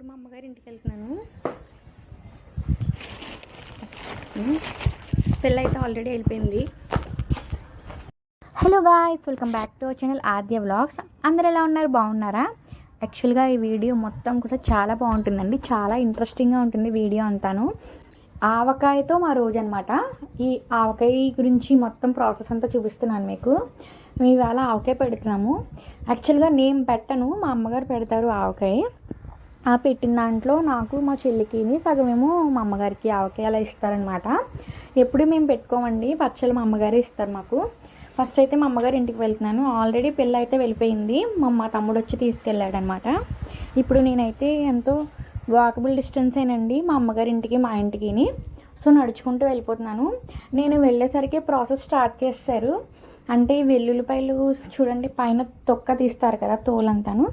ఇప్పుడు మా అమ్మగారి ఇంటికి వెళ్తున్నాను. పెళ్ళైతే అయితే ఆల్రెడీ వెళ్ళిపోయింది. Hello guys welcome back to our channel Aadya vlogs అందరు ఎలా ఉన్నారు? బాగున్నారా? యాక్చువల్గా ఈ వీడియో మొత్తం కూడా చాలా బాగుంటుందండి. చాలా ఇంట్రెస్టింగ్గా ఉంటుంది వీడియో అంతాను. ఆవకాయతో మా రోజు అనమాట ఈ ఆవకాయ గురించి మొత్తం ప్రాసెస్ అంతా చూపిస్తున్నాను మీకు. మేము ఇవాళ ఆవకాయ పెడుతున్నాము. యాక్చువల్గా నేను పెట్టను మా అమ్మగారు పెడతారు ఆవకాయ. ఆ పెట్టిన దాంట్లో నాకు మా చెల్లికిని సగమేమో మా అమ్మగారికి ఆవకాయ అలా ఇస్తారనమాట ఎప్పుడు మేము పెట్టుకోమండి పచ్చళ్ళు మా అమ్మగారే ఇస్తారు మాకు. ఫస్ట్ అయితే మా అమ్మగారి ఇంటికి వెళ్తున్నాను. ఆల్రెడీ పెళ్ళి అయితే వెళ్ళిపోయింది. మా తమ్ముడు వచ్చి తీసుకెళ్ళాడనమాట ఇప్పుడు నేనైతే ఎంతో వాకబుల్ డిస్టెన్స్ ఏనండి మా అమ్మగారి ఇంటికి మా ఇంటికిని. సో నడుచుకుంటూ వెళ్ళిపోతున్నాను. నేను వెళ్ళేసరికి ప్రాసెస్ స్టార్ట్ చేశారు అంటే ఈ వెల్లుల్లిపాయలు చూడండి పైన తొక్క తీస్తారు కదా తోలంతాను.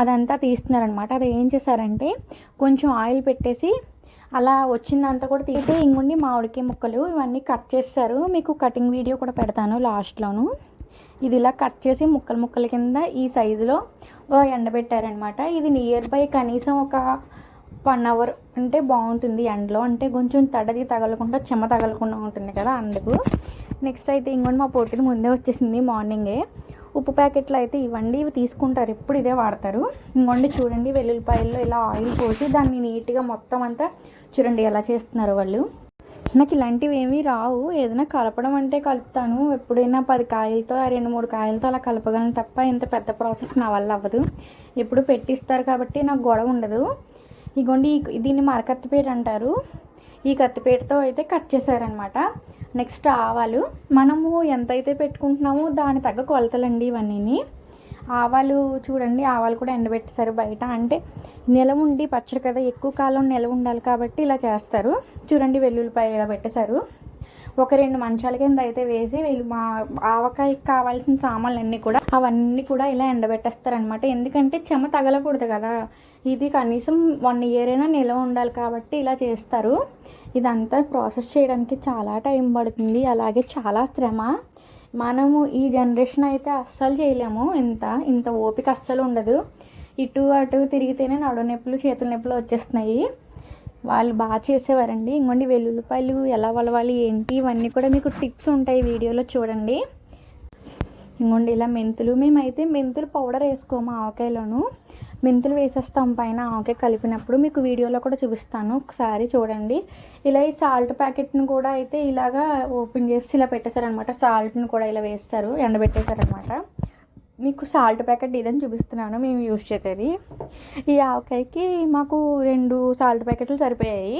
అదంతా తీస్తున్నారనమాట. అది ఏం చేశారంటే కొంచెం ఆయిల్ పెట్టేసి అలా వచ్చిందంతా కూడా తీసి ఇంకొండి మామిడికాయ ముక్కలు ఇవన్నీ కట్ చేస్తారు. మీకు కటింగ్ వీడియో కూడా పెడతాను లాస్ట్లోను. ఇది ఇలా కట్ చేసి ముక్కలు ముక్కల కింద ఈ సైజులో ఎండబెట్టారనమాట. ఇది నియర్ బై కనీసం ఒక వన్ అవర్ అంటే బాగుంటుంది ఎండలో. అంటే కొంచెం తడది తగలకుండా చెమ తగలకుండా ఉంటుంది కదా అందుకు. నెక్స్ట్ అయితే ఇంకొని మా పొట్టిని ముందే వచ్చేసింది మార్నింగే ఉప్పు ప్యాకెట్లు అయితే ఇవ్వండి ఇవి తీసుకుంటారు. ఎప్పుడు ఇదే వాడతారు. ఇంకోండి చూడండి వెల్లుల్లిపాయల్లో ఇలా ఆయిల్ పోసి దాన్ని నీట్గా మొత్తం అంతా చూడండి ఎలా చేస్తున్నారు వాళ్ళు. నాకు ఇలాంటివి ఏమీ రావు. ఏదైనా కలపడం అంటే కలుపుతాను. ఎప్పుడైనా పది కాయలతో ఆ రెండు మూడు కాయలతో అలా కలపగలను తప్ప ఇంత పెద్ద ప్రాసెస్ నా వల్ల అవ్వదు. ఎప్పుడు పెట్టిస్తారు కాబట్టి నాకు గొడవ ఉండదు. ఇగోండి దీన్ని మరకత్తిపేట అంటారు. ఈ కత్తిపేటతో అయితే కట్ చేశారనమాట నెక్స్ట్ ఆవాలు. మనము ఎంతైతే పెట్టుకుంటున్నామో దాని తగ్గ కొలతలండి ఇవన్నీ ఆవాలు చూడండి ఆవాలు కూడా ఎండబెట్టేశారు బయట. అంటే నిలవ ఉండి పచ్చడి కదా ఎక్కువ కాలం నిలవ ఉండాలి కాబట్టి ఇలా చేస్తారు. చూడండి వెల్లుల్లిపాయ ఇలా పెట్టేశారు. ఒక రెండు మంచాల కింద అయితే వేసి వీళ్ళు మా ఆవకాయకి కావాల్సిన సామాన్లు అన్నీ కూడా అవన్నీ కూడా ఇలా ఎండబెట్టేస్తారనమాట ఎందుకంటే చెమ తగలకూడదు కదా. ఇది కనీసం వన్ ఇయర్ అయినా నిల్వ ఉండాలి కాబట్టి ఇలా చేస్తారు. ఇదంతా ప్రాసెస్ చేయడానికి చాలా టైం పడుతుంది అలాగే చాలా శ్రమ. మనము ఈ జనరేషన్ అయితే అస్సలు చేయలేము ఇంత ఇంత ఓపిక అస్సలు ఉండదు. ఇటు అటు తిరిగితేనే నడు నొప్పులు చేతుల నొప్పులు వచ్చేస్తున్నాయి. వాళ్ళు బాగా చేసేవారండి. ఇంకోండి వెల్లుల్లిపాయలు ఎలా వలవాలి ఏంటి ఇవన్నీ కూడా మీకు టిప్స్ ఉంటాయి వీడియోలో చూడండి. ఇంకోండి ఇలా మెంతులు మేమైతే మెంతులు పౌడర్ వేసుకోము ఆవకాయలోను. మెంతులు వేసేస్తాం పైన ఆకే కలిపినప్పుడు మీకు వీడియోలో కూడా చూపిస్తాను. ఒకసారి చూడండి. ఇలా ఈ సాల్ట్ ప్యాకెట్ని కూడా అయితే ఇలాగా ఓపెన్ చేసి ఇలా పెట్టేశారనమాట సాల్ట్ని కూడా ఇలా వేస్తారు ఎండబెట్టేశారనమాట మీకు సాల్ట్ ప్యాకెట్ ఇదని చూపిస్తున్నాను మేము యూజ్ చేసేది. ఈ ఆవకాయకి మాకు రెండు సాల్ట్ ప్యాకెట్లు సరిపోయాయి.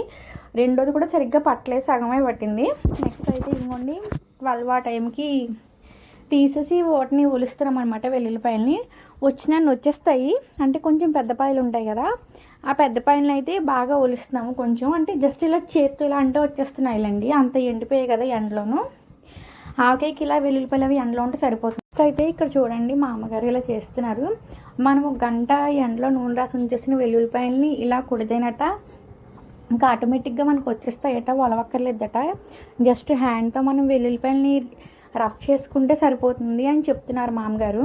రెండోది కూడా సరిగ్గా పట్టలేదు సగమే పట్టింది. నెక్స్ట్ అయితే ఇంకోండి ట్వెల్వ్ ఆ టైంకి తీసేసి వాటిని ఒలుస్తున్నాం అనమాట వెల్లుల్లిపాయలని. వచ్చిన వచ్చేస్తాయి అంటే కొంచెం పెద్ద పాయలు ఉంటాయి కదా. ఆ పెద్ద పాయలను అయితే బాగా ఒలుస్తున్నాము కొంచెం. అంటే జస్ట్ ఇలా చేత్తో ఇలా అంటే వచ్చేస్తున్నాయిలండి. అంత ఎండిపోయాయి కదా ఎండలోను. ఆవకాయకి ఇలా వెల్లుల్లిపాయలు అవి ఎండలో ఉంటే సరిపోతుంది. ఫస్ట్ అయితే ఇక్కడ చూడండి మా అమ్మగారు ఇలా చేస్తున్నారు. మనం ఒక గంట ఎండలో నూనె రాసి ఉంచేసిన వెల్లుల్లిపాయలని ఇలా కుడితేనట ఇంకా ఆటోమేటిక్గా మనకు వచ్చేస్తాయట ఒలవక్కర్లేదట జస్ట్ హ్యాండ్తో మనం వెల్లుల్లిపాయలని రఫ్ చేసుకుంటే సరిపోతుంది అని చెప్తున్నారు మామగారు.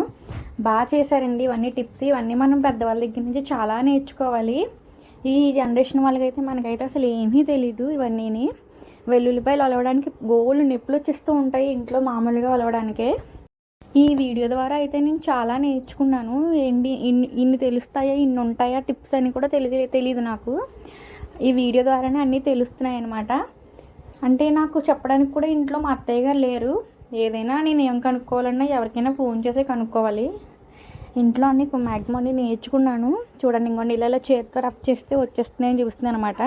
బాగా చేశారండి ఇవన్నీ టిప్స్. ఇవన్నీ మనం పెద్దవాళ్ళ దగ్గర నుంచి చాలా నేర్చుకోవాలి. ఈ జనరేషన్ వాళ్ళకైతే మనకైతే అసలు ఏమీ తెలీదు ఇవన్నీని. వెల్లుల్లిపాయలు అలవడానికి గోలు నొప్పులు వచ్చేస్తూ ఉంటాయి ఇంట్లో మామూలుగా అలవడానికే. ఈ వీడియో ద్వారా అయితే నేను చాలా నేర్చుకున్నాను. ఏంటి ఇన్ని ఇన్ని తెలుస్తాయా ఇన్ని ఉంటాయా టిప్స్ అని కూడా తెలిసి తెలియదు నాకు. ఈ వీడియో ద్వారానే అన్నీ తెలుస్తున్నాయి అనమాట అంటే నాకు చెప్పడానికి కూడా ఇంట్లో మా అత్తయ్య గారు లేరు. ఏదైనా నేను ఏం కనుక్కోవాలన్నా ఎవరికైనా ఫోన్ చేసి కనుక్కోవాలి. ఇంట్లో అన్ని మ్యాక్సిమం అన్ని నేర్చుకున్నాను. చూడండి ఇంకోండి ఇలా ఇలా చేతితో రఫ్ చేస్తే వచ్చేస్తున్నాయని చూస్తుంది అనమాట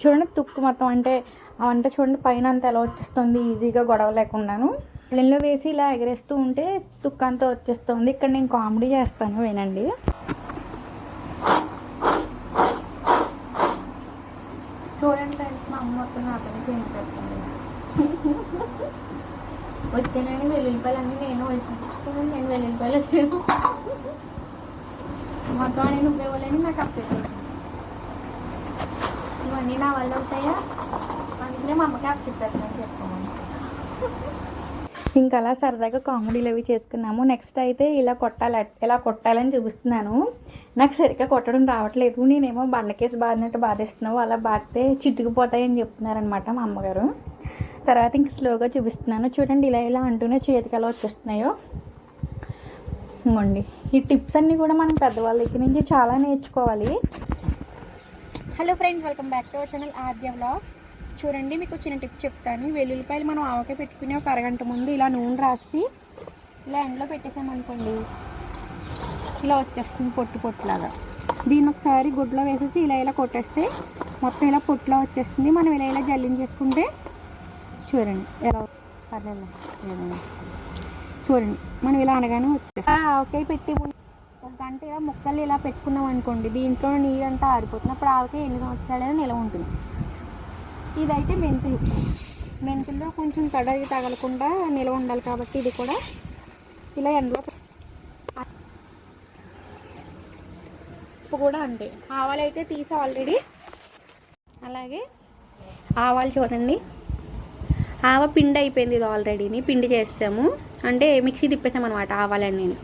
చూడండి తుక్కు మొత్తం అంటే అవంటే చూడండి పైన అంత ఎలా వచ్చేస్తుంది ఈజీగా గొడవ లేకుండాను. ఇళ్ళలో వేసి ఇలా ఎగరేస్తూ ఉంటే తుక్కు అంతా వచ్చేస్తుంది. ఇక్కడ నేను కామెడీ చేస్తాను వినండి చూడండి ఫ్రెండ్స్ మా అమ్మ మొత్తం నాతోనే చేయించేస్తుంది వచ్చానని వెల్లుల్లిపాయలు అన్నీ నేను వచ్చాను నేను వెల్లుల్లిపాయలు వచ్చాను మొత్తం నేను నువ్వు ఇవ్వలేని నాకు అప్పేది ఇవన్నీ నా వల్ల అవుతాయా? అందుకనే మా అమ్మకి అప్పిస్తారు నేను చెప్పుకోమని ఇంకా అలా సరదాగా కామెడీలు అవి చేసుకున్నాము. నెక్స్ట్ అయితే ఇలా కొట్టాలి ఇలా కొట్టాలని చూపిస్తున్నాను. నాకు సరిగ్గా కొట్టడం రావట్లేదు. నేనేమో బండకేసి బాధినట్టు బాధిస్తున్నావు. అలా బాధితే చిట్టుకుపోతాయని చెప్తున్నారనమాట మా అమ్మగారు. తర్వాత ఇంక స్లోగా చూపిస్తున్నాను. చూడండి ఇలా ఇలా అంటూనే చేతికి ఎలా వచ్చేస్తున్నాయో. ఇంకోండి ఈ టిప్స్ అన్నీ కూడా మనం పెద్దవాళ్ళ దగ్గర నుంచి చాలా నేర్చుకోవాలి. Hello friends welcome back to our channel Aadya blogs చూడండి మీకు చిన్న టిప్ చెప్తాను. వెల్లుల్లిపాయలు మనం ఆవకాయ పెట్టుకుని ఒక అరగంట ముందు ఇలా నూనె రాసి ఇలా ఎండలో పెట్టేసామనుకోండి ఇలా వచ్చేస్తుంది పొట్టు పొట్టులాగా దీన్ని ఒకసారి గుడ్లో వేసేసి ఇలా ఇలా కొట్టేస్తే మొత్తం ఇలా పొట్టులో వచ్చేస్తుంది. మనం ఇలా ఇలా జల్లించేసుకుంటే చూడండి ఎలా పర్లేదు లేదండి. చూడండి మనం ఇలా అనగానే వచ్చే ఆవకాయ పెట్టి ఒక గంట ఇలా ముక్కలు ఇలా పెట్టుకున్నాం అనుకోండి దీంట్లో నీరంతా ఆరిపోతుంది. అప్పుడు ఆవకాయ ఎన్ని సంవత్సరాలైనా నిలవ ఉంటుంది. ఇదైతే మెంతులు. మెంతుల్లో కొంచెం తడవి తగలకుండా నిలవ ఉండాలి కాబట్టి ఇది కూడా ఇలా ఎండలో ఉప్పు కూడా అంతే. ఆవాలు అయితే తీసి ఆల్రెడీ అలాగే ఆవాలు చూడండి. ఆవ పిండి అయిపోయింది ఇది ఆల్రెడీని పిండి చేసాము అంటే మిక్సీ తిప్పేసాం అనమాట ఆవాలని నేను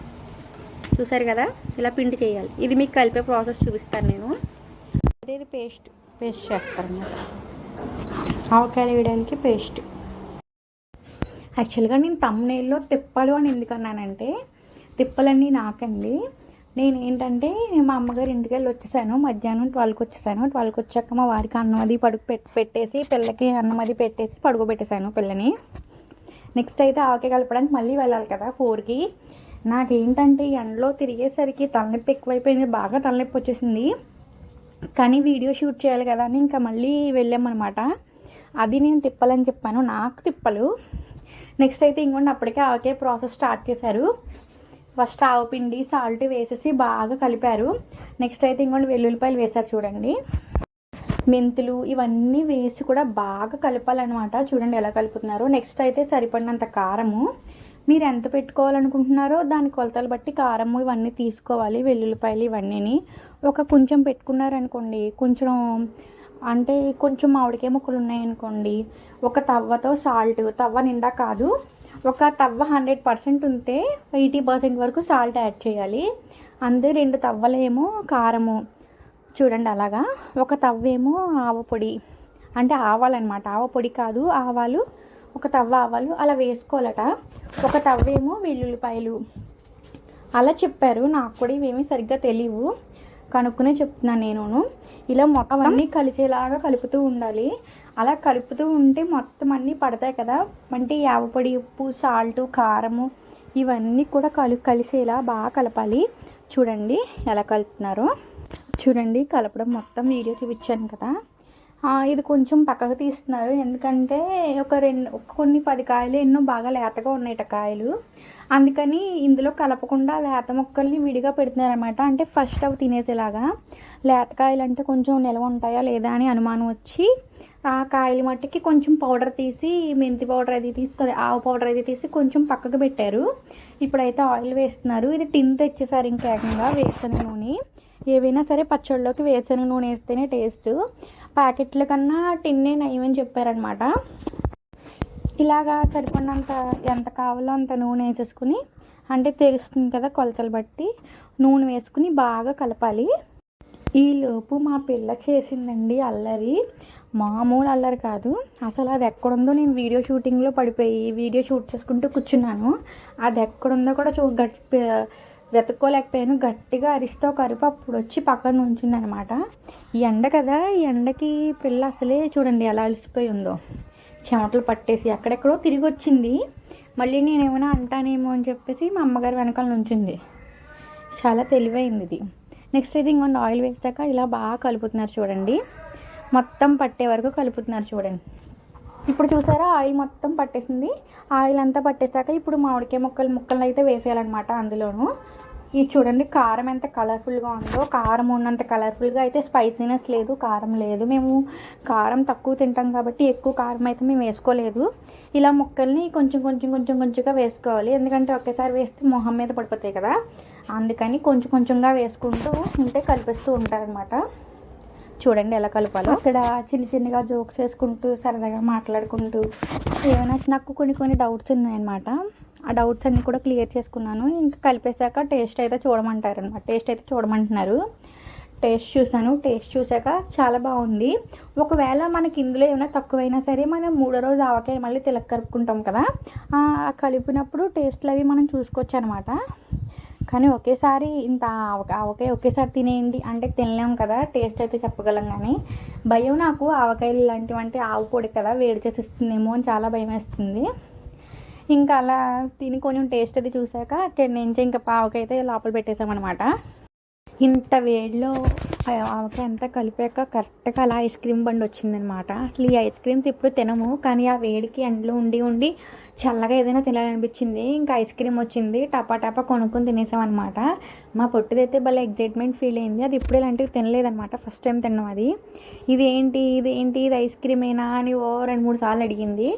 చూసారు కదా? ఇలా పిండి చేయాలి. ఇది మీకు కలిపే ప్రాసెస్ చూపిస్తాను నేను. ఇది పేస్ట్ పేస్ట్ చేస్తాను అన్నమాట. ఆవకాయలు వేయడానికి పేస్ట్. యాక్చువల్గా నేను తమ్నేల్లో తిప్పలు అని ఎందుకు అన్నానంటే తిప్పలన్నీ నాకండి. నేను ఏంటంటే మా అమ్మగారి ఇంటికి వెళ్ళి వచ్చేసాను. మధ్యాహ్నం ట్వెల్వ్కి వచ్చేసాను. ట్వెల్వ్కి వచ్చాక మా వారికి అన్నం అది పడుకు పెట్టి పెట్టేసి పిల్లకి అన్నం అది పెట్టేసి పడుకోబెట్టేశాను పిల్లని. నెక్స్ట్ అయితే ఆవకాయ కలపడానికి మళ్ళీ వెళ్ళాలి కదా ఫోర్కి నాకేంటంటే ఎండలో తిరిగేసరికి తలనొప్పి ఎక్కువైపోయింది. బాగా తలనొప్పి వచ్చేసింది. కానీ వీడియో షూట్ చేయాలి కదా అని ఇంకా మళ్ళీ వెళ్ళామన్నమాట. అది నేను తిప్పాలని చెప్పాను. నాకు తిప్పలు. నెక్స్ట్ అయితే ఇంకోండి అప్పటికే ఆవకే ప్రాసెస్ స్టార్ట్ చేశారు. ఫస్ట్ ఆవపిండి సాల్ట్ వేసేసి బాగా కలిపారు. నెక్స్ట్ అయితే ఇంకోటి వెల్లుల్లిపాయలు వేశారు చూడండి. మెంతులు ఇవన్నీ వేసి కూడా బాగా కలపాలన్నమాట. చూడండి ఎలా కలుపుతున్నారు. నెక్స్ట్ అయితే సరిపడినంత కారము. మీరు ఎంత పెట్టుకోవాలనుకుంటున్నారో దాని కొలతలు బట్టి కారము ఇవన్నీ తీసుకోవాలి వెల్లుల్లిపాయలు ఇవన్నీని. ఒక కొంచెం పెట్టుకున్నారనుకోండి కొంచెం అంటే కొంచెం మామిడికాయ ముక్కలు ఉన్నాయనుకోండి ఒక తవ్వతో సాల్ట్ తవ్వ నిండా కాదు ఒక తవ్వ హండ్రెడ్ పర్సెంట్ ఉంటే ఎయిటీ పర్సెంట్ వరకు సాల్ట్ యాడ్ చేయాలి. అందు రెండు తవ్వలేమో కారము. చూడండి అలాగా. ఒక తవ్వేమో ఆవ పొడి. అంటే ఆవాలన్నమాట. ఆవ పొడి కాదు ఆవాలు ఒక తవ్వ ఆవాలు అలా వేసుకోవాలట. ఒక తవ్వేమో వెల్లుల్లిపాయలు. అలా చెప్పారు. నాకు కూడా ఇవేమీ సరిగ్గా తెలియవు కనుక్కునే చెప్తున్నాను నేను ఇలా మొత్తం అన్నీ కలిసేలాగా కలుపుతూ ఉండాలి. అలా కలుపుతూ ఉంటే మొత్తం అన్నీ పడతాయి కదా. అంటే యావపొడి ఉప్పు సాల్ట్ కారము ఇవన్నీ కూడా కలు కలిసేలా బాగా కలపాలి. చూడండి ఎలా కలుపుతున్నారో. చూడండి కలపడం మొత్తం వీడియో చూపించాను కదా. ఇది కొంచెం పక్కకు తీస్తున్నారు. ఎందుకంటే ఒక రెండు కొన్ని పది కాయలు ఎన్నో బాగా లేతగా ఉన్నాయట కాయలు. అందుకని ఇందులో కలపకుండా లేత మొక్కల్ని విడిగా పెడుతున్నారనమాట అంటే ఫస్ట్ అవి తినేసేలాగా. లేత కాయలు అంటే కొంచెం నిల్వ ఉంటాయా లేదా అని అనుమానం వచ్చి ఆ కాయలు మట్టికి కొంచెం పౌడర్ తీసి మెంతి పౌడర్ అది తీసుకొని ఆవు పౌడర్ అది తీసి కొంచెం పక్కకు పెట్టారు. ఇప్పుడైతే ఆయిల్ వేస్తున్నారు. ఇది టిన్ తెచ్చేసారు ఇంకేకంగా ఏకంగా వేరుశనగ నూనె. ఏవైనా సరే పచ్చళ్ళలోకి వేరుశనగ నూనె వేస్తేనే టేస్ట్ ప్యాకెట్ల కన్నా టిన్నే నయమని చెప్పారనమాట. ఇలాగా సరిపడినంత ఎంత కావాలో అంత నూనె వేసేసుకుని అంటే తెలుస్తుంది కదా కొలతలు బట్టి నూనె వేసుకుని బాగా కలపాలి. ఈలోపు మా పిల్ల చేసిందండి అల్లరి. మామూలు అల్లరి కాదు. అసలు అది ఎక్కడుందో నేను వీడియో షూటింగ్లో పడిపోయి వీడియో షూట్ చేసుకుంటూ కూర్చున్నాను. అది ఎక్కడుందో కూడా చూ గట్టి వెతుక్కోలేకపోయాను. గట్టిగా అరిస్తే ఒక అరుపు అప్పుడు వచ్చి పక్కన ఉంచింది అనమాట ఈ ఎండ కదా ఈ ఎండకి పిల్ల అసలే చూడండి ఎలా అలసిపోయి ఉందో చెమటలు పట్టేసి ఎక్కడెక్కడో తిరిగి వచ్చింది మళ్ళీ నేను ఏమైనా అంటానేమో అని చెప్పేసి మా అమ్మగారు వెనకాల నుంచింది. చాలా తెలివైంది ఇది. నెక్స్ట్ ఇది ఇంకొన్ని ఆయిల్ వేసాక ఇలా బాగా కలుపుతున్నారు చూడండి. మొత్తం పట్టే వరకు కలుపుతున్నారు చూడండి. ఇప్పుడు చూసారా ఆయిల్ మొత్తం పట్టేసింది. ఆయిల్ అంతా పట్టేశాక ఇప్పుడు మామిడికాయ ముక్కలు ముక్కలు అయితే వేసేయాలన్నమాట అందులోను. ఇది చూడండి కారం ఎంత కలర్ఫుల్గా ఉందో కారం ఉన్నంత కలర్ఫుల్గా అయితే స్పైసీనెస్ లేదు కారం లేదు. మేము కారం తక్కువ తింటాం కాబట్టి ఎక్కువ కారం అయితే మేము వేసుకోలేదు. ఇలా ముక్కల్ని కొంచెం కొంచెం కొంచెం కొంచెంగా వేసుకోవాలి. ఎందుకంటే ఒకేసారి వేస్తే మొహం మీద పడిపోతాయి కదా. అందుకని కొంచెం కొంచెంగా వేసుకుంటూ ఉంటే కలిపిస్తూ ఉంటారనమాట చూడండి ఎలా కలపాలో. అక్కడ చిన్న చిన్నగా జోక్స్ వేసుకుంటూ సరదాగా మాట్లాడుకుంటూ ఏమైనా నాకు కొన్ని కొన్ని డౌట్స్ ఉన్నాయన్నమాట. ఆ డౌట్స్ అన్నీ కూడా క్లియర్ చేసుకున్నాను. ఇంకా కలిపేశాక టేస్ట్ అయితే చూడమంటారు అనమాట టేస్ట్ అయితే చూడమంటున్నారు. టేస్ట్ చూసాను టేస్ట్ చూసాక చాలా బాగుంది. ఒకవేళ మనకి ఇందులో ఏమైనా తక్కువైనా సరే మనం మూడో రోజు ఆవకాయ మళ్ళీ తిలక కలుపుకుంటాం కదా. కలిపినప్పుడు టేస్ట్లు అవి మనం చూసుకోవచ్చు అనమాట కానీ ఒకేసారి ఇంత ఆవకాయ ఆవకాయ ఒకేసారి తినేయండి. అంటే తినలేం కదా టేస్ట్ అయితే చెప్పగలం కానీ భయం నాకు ఆవకాయలు ఇలాంటివి అంటే ఆవు పొడి కదా వేడి చేసేస్తుందేమో అని చాలా భయం వేస్తుంది. ఇంకా అలా తిని కొంచెం టేస్ట్ అది చూసాక నుంచి ఇంకా పావకైతే లోపల పెట్టేసామన్నమాట. ఇంత వేడిలో ఆవకాయ అంతా కలిపాక కరెక్ట్గా అలా ఐస్ క్రీమ్ బండి వచ్చిందనమాట అసలు ఈ ఐస్ క్రీమ్స్ ఇప్పుడు తినము కానీ ఆ వేడికి ఎండలో ఉండి ఉండి చల్లగా ఏదైనా తినాలనిపించింది ఇంకా ఐస్ క్రీమ్ వచ్చింది టపా టపా కొనుక్కొని తినేసామన్నమాట మా పొట్టిదైతే భలే ఎగ్జైట్మెంట్ ఫీల్ అయింది. అది ఇప్పుడు ఇలాంటివి తినలేదన్నమాట. ఫస్ట్ టైం తిన్నాం అది. ఇది ఏంటి ఇది ఏంటి ఇది ఐస్ క్రీమేనా అని ఓ రెండు మూడు సార్లు అడిగింది.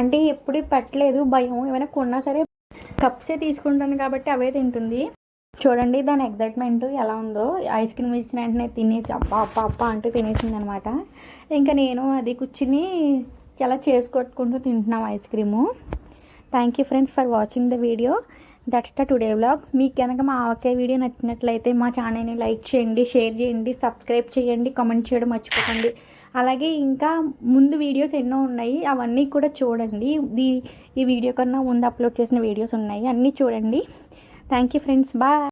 అంటే ఎప్పుడు పెట్టలేదు భయం. ఏమైనా కొన్నా సరే కప్సే తీసుకుంటాను కాబట్టి అవే తింటుంది. చూడండి దాని ఎగ్జైట్మెంట్ ఎలా ఉందో. ఐస్ క్రీమ్ ఇచ్చిన వెంటనే తినేసి అప్ప అప్ప అప్ప అంటూ తినేసింది అనమాట ఇంకా నేను అది కూర్చుని చాలా చేసుకొట్టుకుంటూ తింటున్నాం ice cream. Thank you friends for watching the video that's the today vlog మీకు కనుక మా ఆవకాయ వీడియో నచ్చినట్లయితే మా ఛానల్ని లైక్ చేయండి షేర్ చేయండి సబ్స్క్రైబ్ చేయండి కామెంట్ చేయడం మర్చిపోకండి. అలాగే ఇంకా ముందు వీడియోస్ ఎన్నో ఉన్నాయి అవన్నీ కూడా చూడండి. దీ ఈ వీడియో కన్నా ముందు అప్లోడ్ చేసిన వీడియోస్ ఉన్నాయి అన్నీ చూడండి. Thank you friends bye